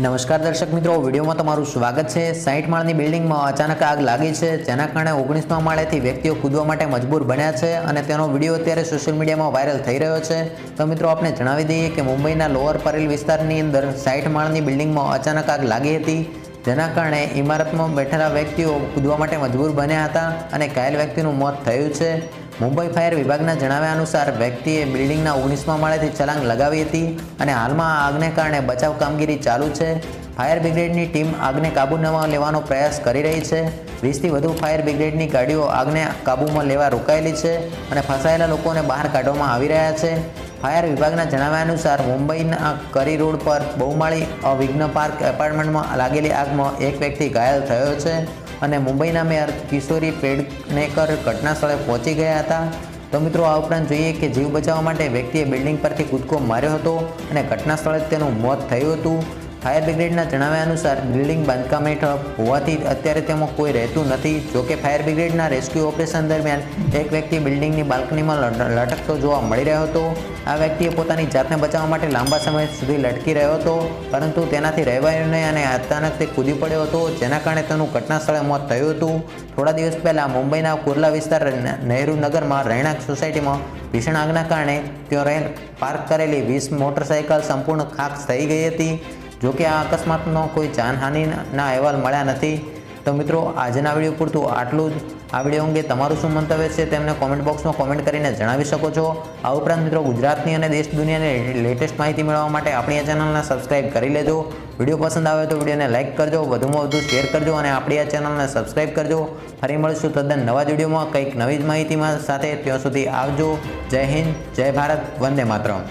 નમસ્કાર દર્શક મિત્રો, વિડીયોમાં તમારું સ્વાગત છે. સાઈઠ માળની બિલ્ડિંગમાં અચાનક આગ લાગી છે, જેના કારણે ઓગણીસમા માળેથી વ્યક્તિઓ કૂદવા માટે મજબૂર બન્યા છે અને તેનો વીડિયો અત્યારે સોશિયલ મીડિયામાં વાયરલ થઈ રહ્યો છે. તો મિત્રો આપણે જણાવી દઈએ કે મુંબઈના લોઅર પરેલ વિસ્તારની અંદર સાઈઠ માળની બિલ્ડિંગમાં અચાનક આગ લાગી હતી. જેના કારણે ઇમારતમાં બેઠેલા વ્યક્તિઓ કૂદવા માટે મજબૂર બન્યા હતા અને ઘાયલ વ્યક્તિનું મોત થયું છે. મુંબઈ ફાયર વિભાગના જણાવ્યા અનુસાર, વ્યક્તિએ બિલ્ડિંગના ઓગણીસમાં માળેથી છલાંગ લગાવી હતી અને હાલમાં આ આગને કારણે બચાવ કામગીરી ચાલુ છે. ફાયર બ્રિગેડની ટીમ આગને કાબૂમાં લેવાનો પ્રયાસ કરી રહી છે. વીસથી વધુ ફાયર બ્રિગેડની ગાડીઓ આગને કાબૂમાં લેવા રોકાયેલી છે અને ફસાયેલા લોકોને બહાર કાઢવામાં આવી રહ્યા છે. ફાયર વિભાગના જણાવ્યા અનુસાર, મુંબઈના કરી રોડ પર બહુમાળી અવિઘ્ન પાર્ક એપાર્ટમેન્ટમાં લાગેલી આગમાં એક વ્યક્તિ ઘાયલ થયો છે. અને મુંબઈના મેયર કિશોરી પેડનેકર ઘટના સ્થળે પહોંચી ગયા હતા. તો મિત્રો, આ ઉપરાંત જોઈએ કે જીવ બચાવવા માટે વ્યક્તિએ બિલ્ડિંગ પરથી કૂદકો માર્યો હતો અને ઘટના સ્થળે તેનું મોત થયું હતું. ફાયર બ્રિગેડના જણાવ્યા અનુસાર બિલ્ડિંગ બાંધકામ હેઠળ હોવાથી અત્યારે તેમાં કોઈ રહેતું નથી. જોકે ફાયર બ્રિગેડના રેસ્ક્યુ ઓપરેશન દરમિયાન એક વ્યક્તિ બિલ્ડિંગની બાલ્કનીમાં લટકતો જોવા મળી રહ્યો હતો. આ વ્યક્તિએ પોતાની જાતને બચાવવા માટે લાંબા સમય સુધી લટકી રહ્યો હતો, પરંતુ તેનાથી રહેવાયું નહીં અને અચાનક તે કૂદી પડ્યો હતો, જેના કારણે તેનું ઘટના સ્થળે મોત થયું હતું. થોડા દિવસ પહેલાં મુંબઈના કુર્લા વિસ્તાર નહેરુ નગરમાં રહેણાંક સોસાયટીમાં ભીષણ આગના કારણે ત્યાં રહેલ પાર્ક કરેલી વીસ મોટરસાયકલ સંપૂર્ણ ખાક થઈ ગઈ હતી. જોકે આ અકસ્માતનો કોઈ જાનહાનિના અહેવાલ મળ્યા નથી, તો મિત્રો આજના વીડિયો પૂરતું આટલું જ. આ વીડિયો અંગે તમારું શું મંતવ્ય છે તેમને કોમેન્ટ બોક્સમાં કોમેન્ટ કરીને જણાવી શકો છો. આ ઉપરાંત મિત્રો ગુજરાતની અને દેશ દુનિયાની લેટેસ્ટ માહિતી મેળવવા માટે આપણી આ ચેનલને સબસ્ક્રાઇબ કરી લેજો. વીડિયો પસંદ આવે તો વિડીયોને લાઇક કરજો, વધુમાં વધુ શેર કરજો અને આપણી આ ચેનલને સબસ્ક્રાઇબ કરજો. ફરી મળીશું તદ્દન નવા જ વિડીયોમાં કંઈક નવી જ માહિતીમાં સાથે ત્યાં સુધી આવજો. જય હિન્દ, જય ભારત, વંદે માતરમ.